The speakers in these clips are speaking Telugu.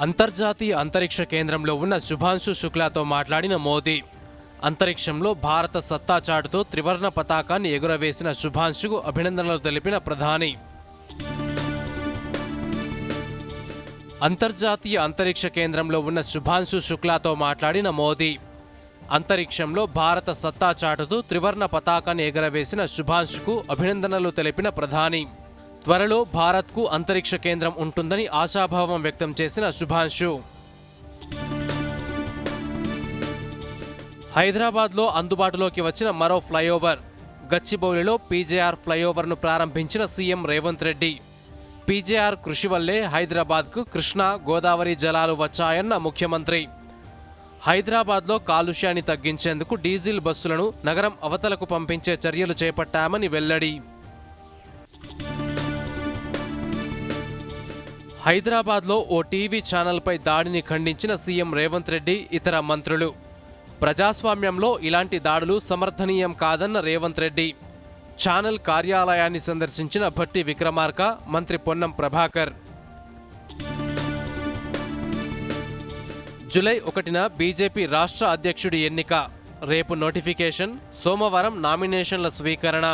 అంతర్జాతీయ అంతరిక్ష కేంద్రంలో ఉన్న శుభాంశు శుక్లాతో మాట్లాడిన మోదీ. అంతరిక్షంలో భారత సత్తా చాటుతో త్రివర్ణ పతాకాన్ని ఎగురవేసిన శుభాంశుకు అభినందనలు తెలిపిన ప్రధాని. అంతర్జాతీయ అంతరిక్ష కేంద్రంలో ఉన్న శుభాంశు శుక్లాతో మాట్లాడిన మోదీ. అంతరిక్షంలో భారత సత్తా చాటుతూ త్రివర్ణ పతాకాన్ని ఎగురవేసిన శుభాంశుకు అభినందనలు తెలిపిన ప్రధాని. త్వరలో భారత్కు అంతరిక్ష కేంద్రం ఉంటుందని ఆశాభావం వ్యక్తం చేసిన శుభాంశు హైదరాబాద్లో అందుబాటులోకి వచ్చిన మరో ఫ్లైఓవర్. గచ్చిబౌలిలో పీజేఆర్ ఫ్లైఓవర్ను ప్రారంభించిన సీఎం రేవంత్ రెడ్డి. పీజేఆర్ కృషి వల్లే హైదరాబాద్కు కృష్ణా గోదావరి జలాలు వచ్చాయన్న ముఖ్యమంత్రి. హైదరాబాద్లో కాలుష్యాన్ని తగ్గించేందుకు డీజిల్ బస్సులను నగరం అవతలకు పంపించే చర్యలు చేపట్టామని వెల్లడి. హైదరాబాద్లో ఓ టీవీ ఛానల్పై దాడిని ఖండించిన సీఎం రేవంత్ రెడ్డి ఇతర మంత్రులు. ప్రజాస్వామ్యంలో ఇలాంటి దాడులు సమర్థనీయం కాదన్న రేవంత్ రెడ్డి. ఛానల్ కార్యాలయాన్ని సందర్శించిన భట్టి విక్రమార్క మంత్రి పొన్నం ప్రభాకర్. జూలై ఒకటిన బీజేపీ రాష్ట్ర అధ్యక్షుడి ఎన్నిక. రేపు నోటిఫికేషన్ సోమవారం నామినేషన్ల స్వీకరణ.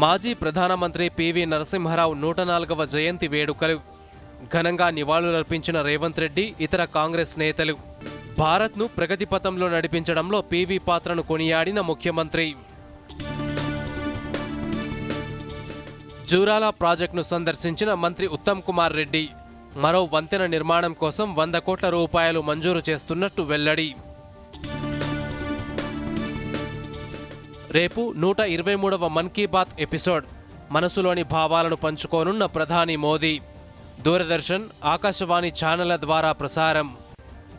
మాజీ ప్రధానమంత్రి పివి నరసింహారావు నూట నాలుగవ జయంతి వేడుకలు. ఘనంగా నివాళులర్పించిన రేవంత్ రెడ్డి ఇతర కాంగ్రెస్ నేతలు. భారత్ను ప్రగతి పథంలో నడిపించడంలో పివి పాత్రను కొనియాడిన ముఖ్యమంత్రి. జూరాల ప్రాజెక్టును సందర్శించిన మంత్రి ఉత్తమ్ కుమార్ రెడ్డి. మరో వంతెన నిర్మాణం కోసం వంద కోట్ల రూపాయలు మంజూరు చేస్తున్నట్టు వెల్లడి. రేపు నూట ఇరవై మూడవ మన్ కీ బాత్ ఎపిసోడ్. మనసులోని భావాలను పంచుకోనున్న ప్రధాని మోదీ. దూరదర్శన్ ఆకాశవాణి ఛానళ్ళ ద్వారా ప్రసారం.